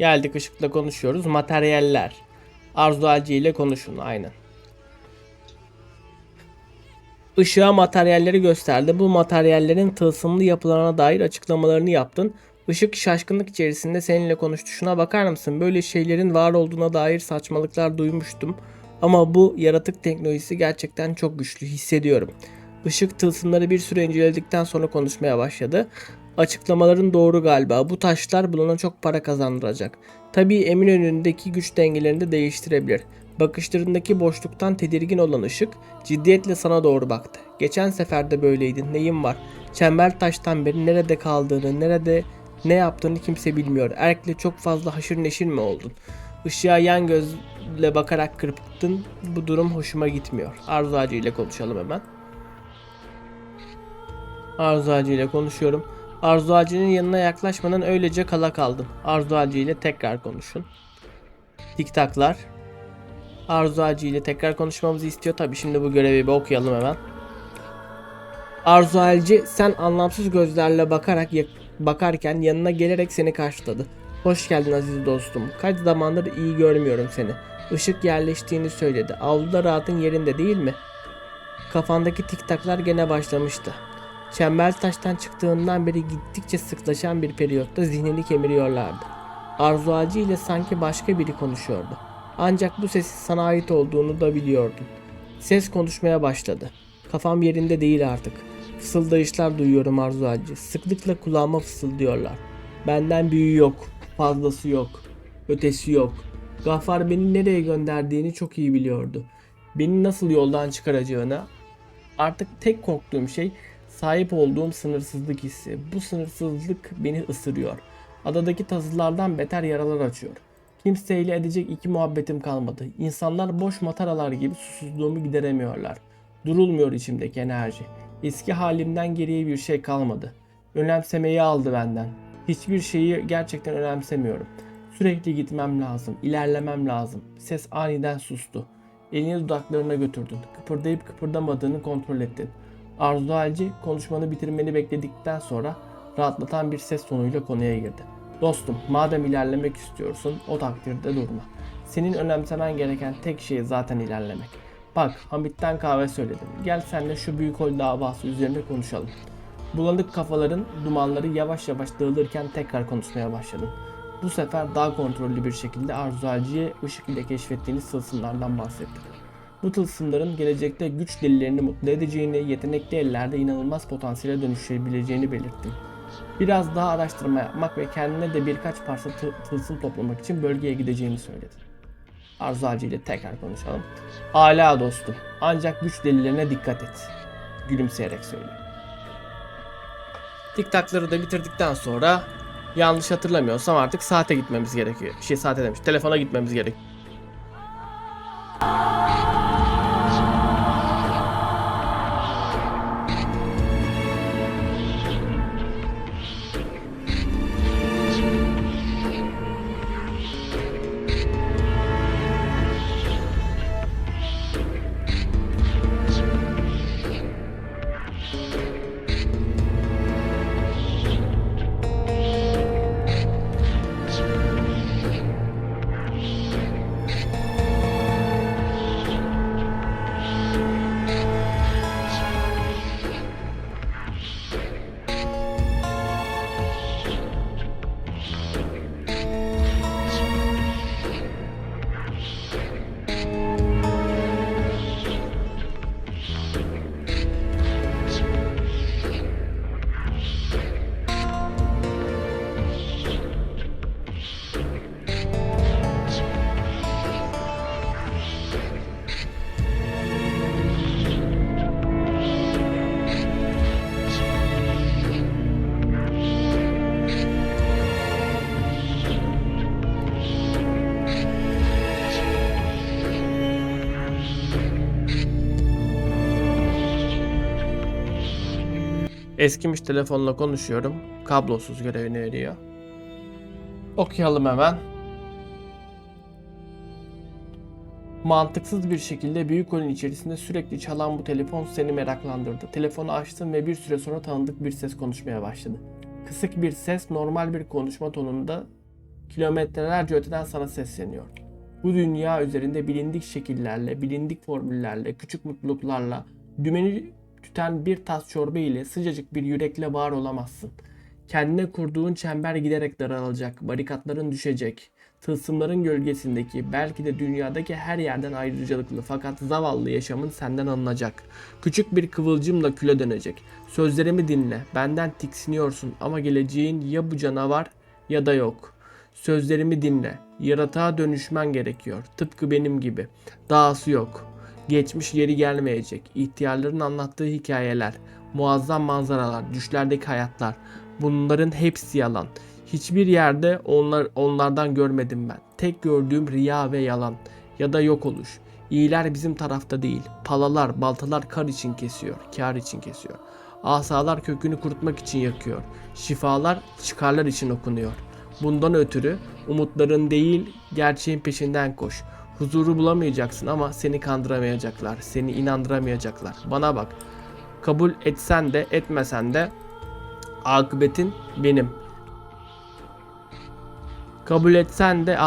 Geldik ışıkla konuşuyoruz. Materyaller. Arzu Alci ile konuşun aynen. Işığa materyalleri gösterdi. Bu materyallerin tılsımlı yapılarına dair açıklamalarını yaptın. Işık şaşkınlık içerisinde seninle konuştu. Şuna bakar mısın? Böyle şeylerin var olduğuna dair saçmalıklar duymuştum. Ama bu yaratık teknolojisi gerçekten çok güçlü hissediyorum. Işık tılsımları bir süre inceledikten sonra konuşmaya başladı. Açıklamaların doğru galiba. Bu taşlar bulana çok para kazandıracak. Tabii Eminönü'ndeki güç dengelerini de değiştirebilir. Bakışlarındaki boşluktan tedirgin olan ışık ciddiyetle sana doğru baktı. Geçen sefer de böyleydin. Neyin var? Çember taştan beri nerede kaldığını, nerede ne yaptığını kimse bilmiyor. Erkle çok fazla haşır neşir mi oldun? Işığa yan gözle bakarak kırptın. Bu durum hoşuma gitmiyor. Arzu ile konuşalım hemen. Arzu ile konuşuyorum. Arzu Ağacı'nın yanına yaklaşmadan öylece kala kaldım. Arzu Ağacı ile tekrar konuşun. Tiktaklar. Arzu Ağacı ile tekrar konuşmamızı istiyor. Tabi şimdi bu görevi bir okuyalım hemen. Arzu Ağacı sen anlamsız gözlerle bakarak bakarken yanına gelerek seni karşıladı. Hoş geldin aziz dostum. Kaç zamandır iyi görmüyorum seni. Işık yerleştiğini söyledi. Avluda rahatın yerinde değil mi? Kafandaki tiktaklar gene başlamıştı. Çember taştan çıktığından beri gittikçe sıklaşan bir periyotta zihnini kemiriyorlardı. Arzu Ağacı ile sanki başka biri konuşuyordu. Ancak bu sesin sana ait olduğunu da biliyordun. Ses konuşmaya başladı. Kafam yerinde değil artık. Fısıldayışlar duyuyorum Arzu Ağacı. Sıklıkla kulağıma fısıldıyorlar. Benden büyüğü yok, fazlası yok, ötesi yok. Gaffar beni nereye gönderdiğini çok iyi biliyordu. Beni nasıl yoldan çıkaracağını, artık tek korktuğum şey sahip olduğum sınırsızlık hissi. Bu sınırsızlık beni ısırıyor. Adadaki tazılardan beter yaralar açıyor. Kimseyle edecek iki muhabbetim kalmadı. İnsanlar boş mataralar gibi susuzluğumu gideremiyorlar. Durulmuyor içimdeki enerji. Eski halimden geriye bir şey kalmadı. Önemsemeyi aldı benden. Hiçbir şeyi gerçekten önemsemiyorum. Sürekli gitmem lazım, ilerlemem lazım. Ses aniden sustu. Elini dudaklarına götürdün. Kıpırdayıp kıpırdamadığını kontrol ettin. Arzu Halci konuşmanı bitirmeni bekledikten sonra rahatlatan bir ses tonuyla konuya girdi. Dostum madem ilerlemek istiyorsun o takdirde durma. Senin önemsemen gereken tek şey zaten ilerlemek. Bak Hamit'ten kahve söyledim. Gel senle şu büyük hol davası üzerine konuşalım. Bulanık kafaların dumanları yavaş yavaş dağılırken tekrar konuşmaya başladın. Bu sefer daha kontrollü bir şekilde Arzu Halci'ye ışık ile keşfettiğiniz tılsımlardan bahsettin. Bu tılsımların gelecekte güç delilerini mutlu edeceğini, yetenekli ellerde inanılmaz potansiyele dönüşebileceğini belirttin. Biraz daha araştırma yapmak ve kendine de birkaç parça tı- tılsım toplamak için bölgeye gideceğini söyledin. Arzu Hacı ile tekrar konuşalım. Ala dostum. Ancak güç delilerine dikkat et. Gülümseyerek söylüyor. Tiktakları da bitirdikten sonra yanlış hatırlamıyorsam artık saate gitmemiz gerekiyor. Şey saate demiş. Telefona gitmemiz gerekiyor. Eskimiş telefonla konuşuyorum. Kablosuz görevini veriyor. Okuyalım hemen. Mantıksız bir şekilde büyük holün içerisinde sürekli çalan bu telefon seni meraklandırdı. Telefonu açtın ve bir süre sonra tanıdık bir ses konuşmaya başladı. Kısık bir ses normal bir konuşma tonunda kilometrelerce öteden sana sesleniyor. Bu dünya üzerinde bilindik şekillerle, bilindik formüllerle, küçük mutluluklarla, dümeni tüten bir tas çorba ile sıcacık bir yürekle var olamazsın. Kendine kurduğun çember giderek daralacak, barikatların düşecek. Tılsımların gölgesindeki, belki de dünyadaki her yerden ayrıcalıklı fakat zavallı yaşamın senden alınacak. Küçük bir kıvılcımla küle dönecek. Sözlerimi dinle, benden tiksiniyorsun ama geleceğin ya bu canavar ya da yok. Sözlerimi dinle, yaratığa dönüşmen gerekiyor. Tıpkı benim gibi. Dahası yok. Geçmiş geri gelmeyecek. İhtiyarların anlattığı hikayeler, muazzam manzaralar, düşlerdeki hayatlar. Bunların hepsi yalan. Hiçbir yerde onlar onlardan görmedim ben. Tek gördüğüm riya ve yalan ya da yok oluş. İyiler bizim tarafta değil. Palalar, baltalar kar için kesiyor, kar için kesiyor. Asalar kökünü kurutmak için yakıyor. Şifalar çıkarlar için okunuyor. Bundan ötürü umutların değil gerçeğin peşinden koş. Huzuru bulamayacaksın ama seni kandıramayacaklar, seni inandıramayacaklar. Bana bak. Kabul etsen de etmesen de akıbetin benim. Kabul etsen de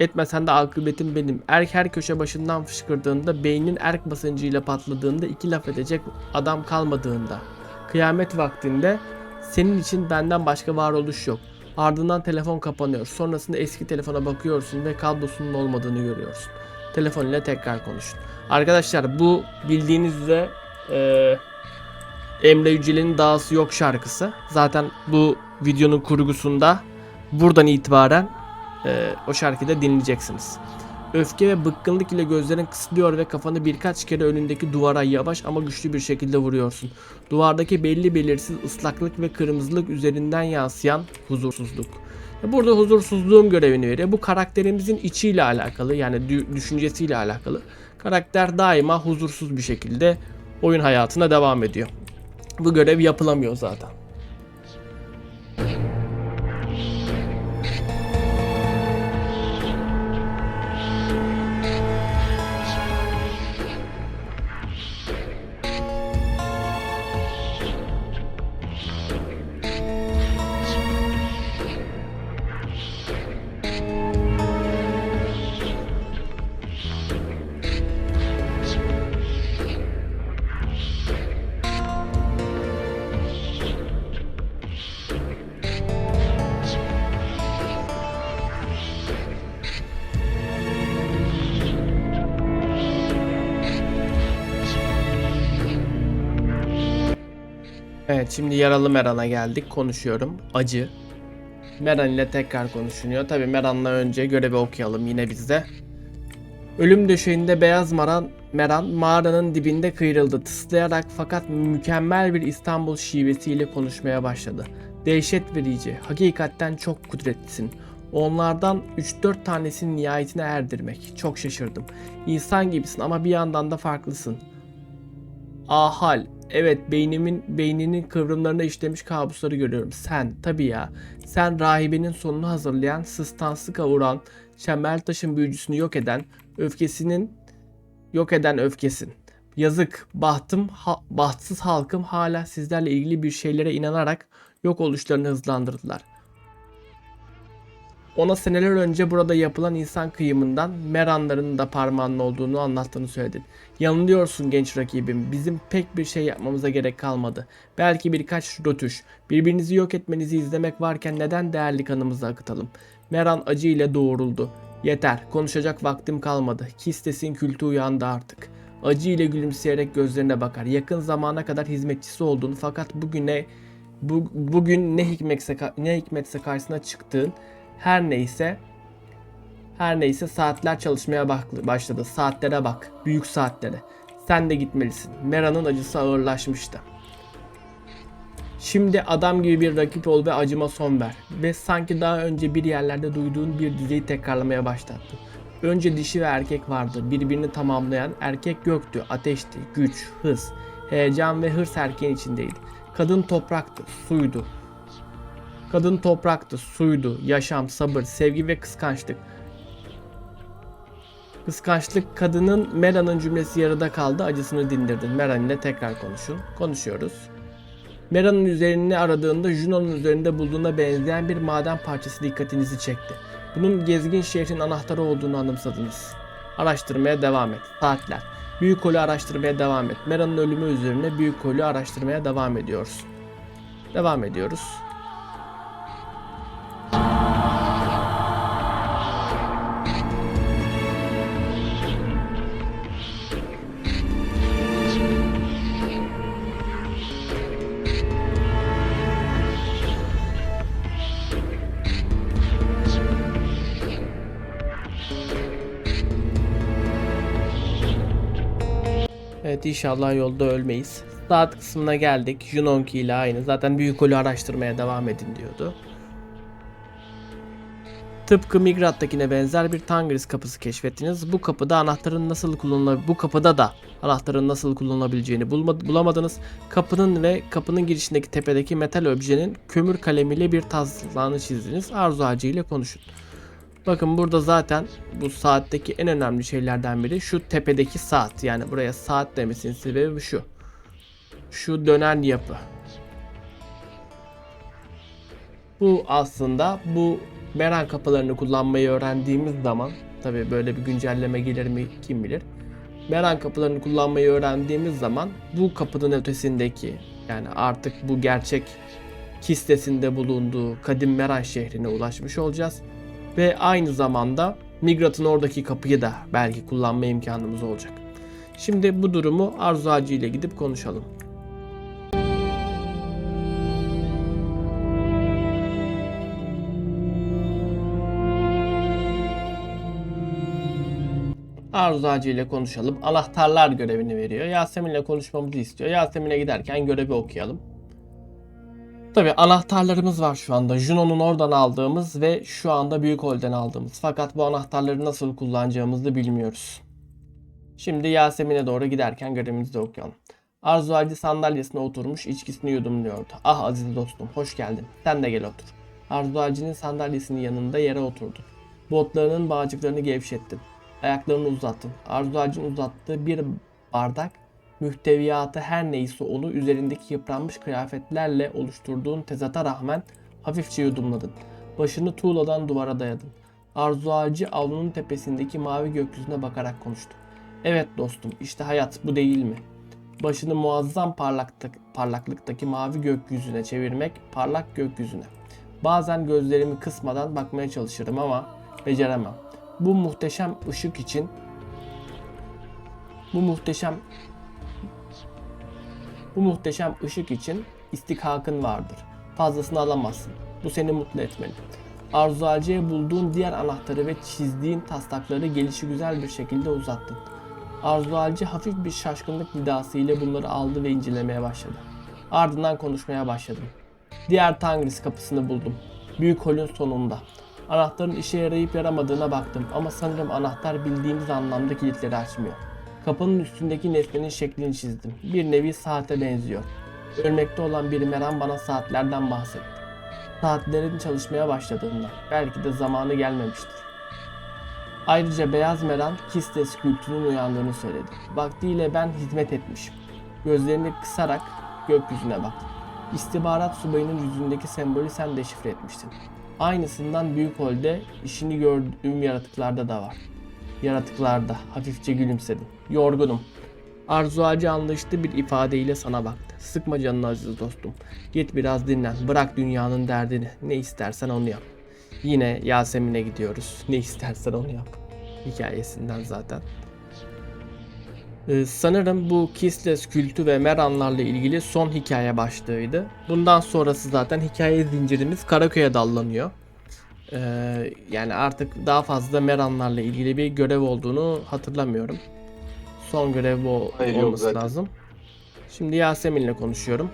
etmesen de akıbetin benim. Erk her köşe başından fışkırdığında, beynin erk basıncıyla patladığında, iki laf edecek adam kalmadığında. Kıyamet vaktinde senin için benden başka varoluş yok. Ardından telefon kapanıyor. Sonrasında eski telefona bakıyorsun ve kablosunun olmadığını görüyorsun. Telefon ile tekrar konuşun. Arkadaşlar bu bildiğiniz üzere eee Emre Yücel'in Dağısı Yok şarkısı. Zaten bu videonun kurgusunda buradan itibaren e, o şarkıyı da dinleyeceksiniz. Öfke ve bıkkınlık ile gözlerin kısılıyor ve kafanı birkaç kere önündeki duvara yavaş ama güçlü bir şekilde vuruyorsun. Duvardaki belli belirsiz ıslaklık ve kırmızılık üzerinden yansıyan huzursuzluk. Burada huzursuzluğun görevini veriyor. Bu karakterimizin içiyle alakalı yani dü- düşüncesiyle alakalı. Karakter daima huzursuz bir şekilde oyun hayatına devam ediyor. Bu görev yapılamıyor zaten. Şimdi yaralı Meran'a geldik. Konuşuyorum. Acı. Meran ile tekrar konuşuluyor. Tabi Meran'la önce görevi okuyalım yine bizde. Ölüm döşeğinde beyaz Maran, Meran mağaranın dibinde kıyrıldı. Tıslayarak fakat mükemmel bir İstanbul şivesiyle konuşmaya başladı. Dehşet verici, hakikatten çok kudretlisin. Onlardan 3-4 tanesini nihayetine erdirmek. Çok şaşırdım. İnsan gibisin ama bir yandan da farklısın. Ahal. Evet beynimin beyninin kıvrımlarına işlemiş kabusları görüyorum. Sen tabii ya. Sen rahibenin sonunu hazırlayan, sıstansı kavuran, çember taşın büyücüsünü yok eden, öfkesinin yok eden öfkesin. Yazık, bahtım, ha- bahtsız halkım hala sizlerle ilgili bir şeylere inanarak yok oluşlarını hızlandırdılar. Ona seneler önce burada yapılan insan kıyımından Meranların da parmağının olduğunu anlattığını söyledin. Yanılıyorsun genç rakibim. Bizim pek bir şey yapmamıza gerek kalmadı. Belki birkaç rötuş. Birbirinizi yok etmenizi izlemek varken neden değerli kanımızı akıtalım? Meran acı ile doğruldu. Yeter, konuşacak vaktim kalmadı. Kistesin kültü uyandı artık. Acı ile gülümseyerek gözlerine bakar. Yakın zamana kadar hizmetçisi olduğunu fakat bugüne bu, bugün ne hikmetse ne hikmetse karşısına çıktığın her neyse her neyse saatler çalışmaya başladı. Saatlere bak. Büyük saatlere. Sen de gitmelisin. Mera'nın acısı ağırlaşmıştı. Şimdi adam gibi bir rakip ol ve acıma son ver. Ve sanki daha önce bir yerlerde duyduğun bir dizeyi tekrarlamaya başlattı. Önce dişi ve erkek vardı. Birbirini tamamlayan erkek göktü, ateşti, güç, hız, heyecan ve hırs erkeğin içindeydi. Kadın topraktı, suydu. Kadın topraktı, suydu, yaşam, sabır, sevgi ve kıskançlık. Kıskançlık kadının Mera'nın cümlesi yarıda kaldı acısını dindirdin. Meran ile tekrar konuşun. Konuşuyoruz. Mera'nın üzerini aradığında Juno'nun üzerinde bulduğuna benzeyen bir maden parçası dikkatinizi çekti. Bunun gezgin şehrin anahtarı olduğunu anımsadınız. Araştırmaya devam et. Saatler. Büyük Holü araştırmaya devam et. Mera'nın ölümü üzerine Büyük Holü araştırmaya devam ediyoruz. Devam ediyoruz. Evet inşallah yolda ölmeyiz. Saat kısmına geldik. Junonki ile aynı. Zaten büyük holü araştırmaya devam edin diyordu. Tıpkı Migrat'takine benzer bir Tangris kapısı keşfettiniz. Bu kapıda anahtarın nasıl kullanılabileceğini, bu kapıda da anahtarın nasıl kullanılabileceğini bulamadınız. Kapının ve kapının girişindeki tepedeki metal objenin kömür kalemiyle bir taslağını çizdiniz. Arzu ağacı ile konuşun. Bakın burada zaten bu saatteki en önemli şeylerden biri şu tepedeki saat. Yani buraya saat demesinin sebebi şu. Şu dönen yapı. Bu aslında bu meran kapılarını kullanmayı öğrendiğimiz zaman tabi böyle bir güncelleme gelir mi kim bilir. Meran kapılarını kullanmayı öğrendiğimiz zaman bu kapının ötesindeki yani artık bu gerçek kistesinde bulunduğu kadim Meran şehrine ulaşmış olacağız. Ve aynı zamanda Migrat'ın oradaki kapıyı da belki kullanma imkanımız olacak. Şimdi bu durumu Arzu Hacı ile gidip konuşalım. Arzu Hacı ile konuşalım. Anahtarlar görevini veriyor. Yasemin'le konuşmamızı istiyor. Yasemin'e giderken görevi okuyalım. Tabi anahtarlarımız var şu anda. Juno'nun oradan aldığımız ve şu anda Büyük Hol'den aldığımız. Fakat bu anahtarları nasıl kullanacağımızı bilmiyoruz. Şimdi Yasemin'e doğru giderken görevimizi de okuyalım. Arzu Hacı sandalyesine oturmuş içkisini yudumluyordu. Ah aziz dostum hoş geldin. Sen de gel otur. Arzu Hacı'nın sandalyesinin yanında yere oturdu. Botlarının bağcıklarını gevşettin. Ayaklarını uzattın. Arzu Hacı'nın uzattığı bir bardak mühteviyatı her neyse onu üzerindeki yıpranmış kıyafetlerle oluşturduğun tezata rağmen hafifçe yudumladın. Başını tuğladan duvara dayadın. Arzu ağacı avlunun tepesindeki mavi gökyüzüne bakarak konuştu. Evet dostum işte hayat bu değil mi? Başını muazzam parlakta, parlaklıktaki mavi gökyüzüne çevirmek parlak gökyüzüne. Bazen gözlerimi kısmadan bakmaya çalışırım ama beceremem. Bu muhteşem ışık için bu muhteşem bu muhteşem ışık için istikakın vardır. Fazlasını alamazsın. Bu seni mutlu etmeli. Arzu Hacı'ya bulduğun diğer anahtarı ve çizdiğin taslakları gelişi güzel bir şekilde uzattın. Arzu Hacı hafif bir şaşkınlık nidası ile bunları aldı ve incelemeye başladı. Ardından konuşmaya başladım. Diğer Tangris kapısını buldum. Büyük holün sonunda. Anahtarın işe yarayıp yaramadığına baktım ama sanırım anahtar bildiğimiz anlamda kilitleri açmıyor. Kapının üstündeki nesnenin şeklini çizdim. Bir nevi saate benziyor. Ölmekte olan bir meran bana saatlerden bahsetti. Saatlerin çalışmaya başladığından, belki de zamanı gelmemiştir. Ayrıca beyaz meran Kistes kültünün uyandığını söyledi. Vaktiyle ben hizmet etmişim. Gözlerini kısarak gökyüzüne baktı. İstihbarat subayının yüzündeki sembolü sen deşifre etmiştin. Aynısından büyük holde işini gördüğüm yaratıklarda da var. Yaratıklarda hafifçe gülümsedim. Yorgunum. Arzu ağacı anlaştı bir ifadeyle sana baktı. Sıkma canını aziz dostum. Git biraz dinlen. Bırak dünyanın derdini. Ne istersen onu yap. Yine Yasemin'e gidiyoruz. Ne istersen onu yap. Hikayesinden zaten. Ee, sanırım bu Kisles kültü ve Meranlarla ilgili son hikaye başlığıydı. Bundan sonrası zaten hikaye zincirimiz Karaköy'e dallanıyor. Ee, yani artık daha fazla Meranlarla ilgili bir görev olduğunu hatırlamıyorum. Son görev bu Hayır, yok olması zaten. lazım. Şimdi Yasemin'le konuşuyorum.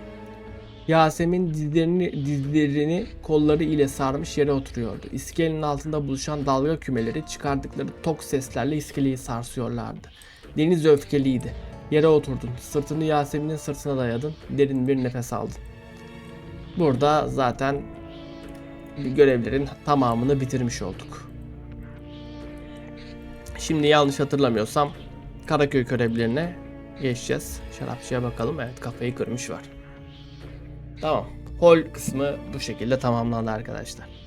Yasemin dizlerini, dizlerini kolları ile sarmış yere oturuyordu. İskelenin altında buluşan dalga kümeleri çıkardıkları tok seslerle iskeleyi sarsıyorlardı. Deniz öfkeliydi. Yere oturdun. Sırtını Yasemin'in sırtına dayadın. Derin bir nefes aldın. Burada zaten görevlerin tamamını bitirmiş olduk. Şimdi yanlış hatırlamıyorsam Karaköy görevlerine geçeceğiz. Şarapçıya bakalım. Evet kafayı kırmış var. Tamam. Hol kısmı bu şekilde tamamlandı arkadaşlar.